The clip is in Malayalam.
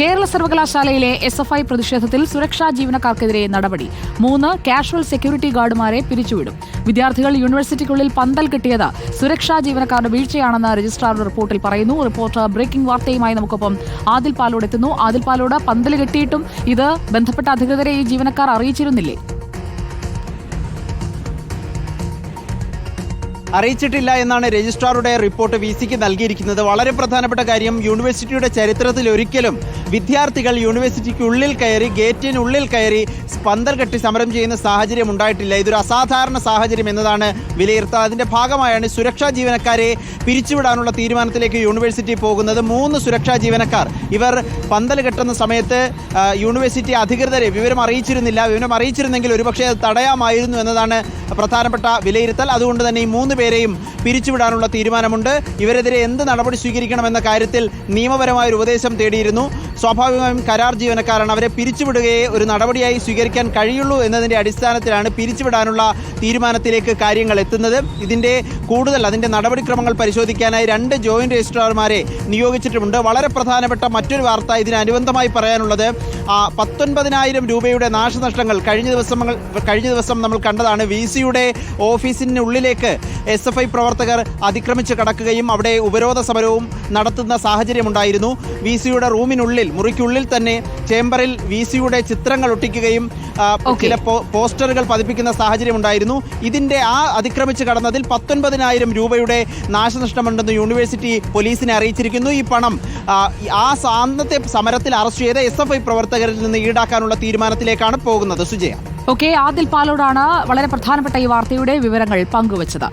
കേരള സർവകലാശാലയിലെ എസ് എഫ് ഐ പ്രതിഷേധത്തിൽ സുരക്ഷാ ജീവനക്കാർക്കെതിരെ നടപടി. മൂന്ന് കാഷ്വൽ സെക്യൂരിറ്റി ഗാർഡുമാരെ പിരിച്ചുവിടും. വിദ്യാർത്ഥികൾ യൂണിവേഴ്സിറ്റിക്കുള്ളിൽ പന്തൽ കിട്ടിയത് സുരക്ഷാ ജീവനക്കാരുടെ വീഴ്ചയാണെന്ന് രജിസ്ട്രാറുടെ റിപ്പോർട്ടിൽ പറയുന്നു. റിപ്പോർട്ട് ബ്രേക്കിംഗ് വാർത്തയുമായി നമുക്കൊപ്പം ആദിൽ പാലോട് എത്തുന്നു. ആദിൽ പാലോട് പന്തൽ കെട്ടിയിട്ടും ഇത് ബന്ധപ്പെട്ട അധികൃതരെ ഈ ജീവനക്കാർ അറിയിച്ചിരുന്നില്ലേ? അറിയിച്ചിട്ടില്ല എന്നാണ് രജിസ്ട്രാറുടെ റിപ്പോർട്ട് വി സിക്ക് നൽകിയിരിക്കുന്നത്. വളരെ പ്രധാനപ്പെട്ട കാര്യം യൂണിവേഴ്സിറ്റിയുടെ ചരിത്രത്തിൽ ഒരിക്കലും വിദ്യാർത്ഥികൾ യൂണിവേഴ്സിറ്റിക്ക് ഉള്ളിൽ കയറി ഗേറ്റിനുള്ളിൽ കയറി പന്തൽ കെട്ടി സമരം ചെയ്യുന്ന സാഹചര്യം ഉണ്ടായിട്ടില്ല. ഇതൊരു അസാധാരണ സാഹചര്യം എന്നതാണ് വിലയിരുത്തുക അതിന്റെ ഭാഗമായാണ് സുരക്ഷാ ജീവനക്കാരെ പിരിച്ചുവിടാനുള്ള തീരുമാനത്തിലേക്ക് യൂണിവേഴ്സിറ്റി പോകുന്നത്. മൂന്ന് സുരക്ഷാ ജീവനക്കാർ. ഇവർ പന്തൽ കെട്ടുന്ന സമയത്ത് യൂണിവേഴ്സിറ്റി അധികൃതരെ വിവരം അറിയിച്ചിരുന്നില്ല. വിവരം അറിയിച്ചിരുന്നെങ്കിൽ ഒരുപക്ഷെ തടയാമായിരുന്നു എന്നതാണ് പ്രധാനപ്പെട്ട വിലയിരുത്തൽ. അതുകൊണ്ട് തന്നെ ഈ മൂന്ന് പേരെയും പിരിച്ചുവിടാനുള്ള തീരുമാനമുണ്ട്. ഇവരെതിരെ എന്ത് നടപടി സ്വീകരിക്കണമെന്ന കാര്യത്തിൽ നിയമപരമായ ഒരു ഉപദേശം തേടിയിരുന്നു. സ്വാഭാവികമായും കരാർ ജീവനക്കാരൻ അവരെ പിരിച്ചുവിടുകയെ ഒരു നടപടിയായി സ്വീകരിക്കാൻ കഴിയുള്ളൂ എന്നതിന്റെ അടിസ്ഥാനത്തിലാണ് പിരിച്ചുവിടാനുള്ള തീരുമാനത്തിലേക്ക് കാര്യങ്ങൾ എത്തുന്നത്. ഇതിന്റെ കൂടുതൽ അതിന്റെ നടപടിക്രമങ്ങൾ പരിശോധിക്കാനായി രണ്ട് ജോയിന്റ് രജിസ്ട്രാർമാരെ നിയോഗിച്ചിട്ടുമുണ്ട്. വളരെ പ്രധാനപ്പെട്ട മറ്റൊരു വാർത്ത ഇതിനനുബന്ധമായി പറയാനുള്ളത് ആ, പത്തൊൻപതിനായിരം രൂപയുടെ നാശനഷ്ടങ്ങൾ കഴിഞ്ഞ ദിവസം കഴിഞ്ഞ ദിവസം നമ്മൾ കണ്ടതാണ്. വി സിയുടെ ഓഫീസിനുള്ളിലേക്ക് എസ് എഫ് ഐ പ്രവർത്തകർ അതിക്രമിച്ച് കടക്കുകയും അവിടെ ഉപരോധ സമരവും നടത്തുന്ന സാഹചര്യമുണ്ടായിരുന്നു. വി സിയുടെ റൂമിനുള്ളിൽ മുറിക്കുള്ളിൽ തന്നെ ചേംബറിൽ വി സിയുടെ ചിത്രങ്ങൾ ഒട്ടിക്കുകയും ചില പോസ്റ്ററുകൾ പതിപ്പിക്കുന്ന സാഹചര്യം ഉണ്ടായിരുന്നു. ഇതിന്റെ ആ അതിക്രമിച്ച് കടന്നതിൽ പത്തൊൻപതിനായിരം രൂപയുടെ നാശനഷ്ടമുണ്ടെന്ന് യൂണിവേഴ്സിറ്റി പോലീസിനെ അറിയിച്ചിരിക്കുന്നു. ഈ പണം ആ, അന്നത്തെ സമരത്തിൽ അറസ്റ്റ് ചെയ്ത എസ് എഫ് ഐ പ്രവർത്തകരിൽ നിന്ന് ഈടാക്കാനുള്ള തീരുമാനത്തിലേക്കാണ് പോകുന്നത്. സുജയ. ഓക്കെ ആദിൽ പാലോടാണ് വളരെ പ്രധാനപ്പെട്ട ഈ വാർത്തയുടെ വിവരങ്ങൾ പങ്കുവച്ചത്.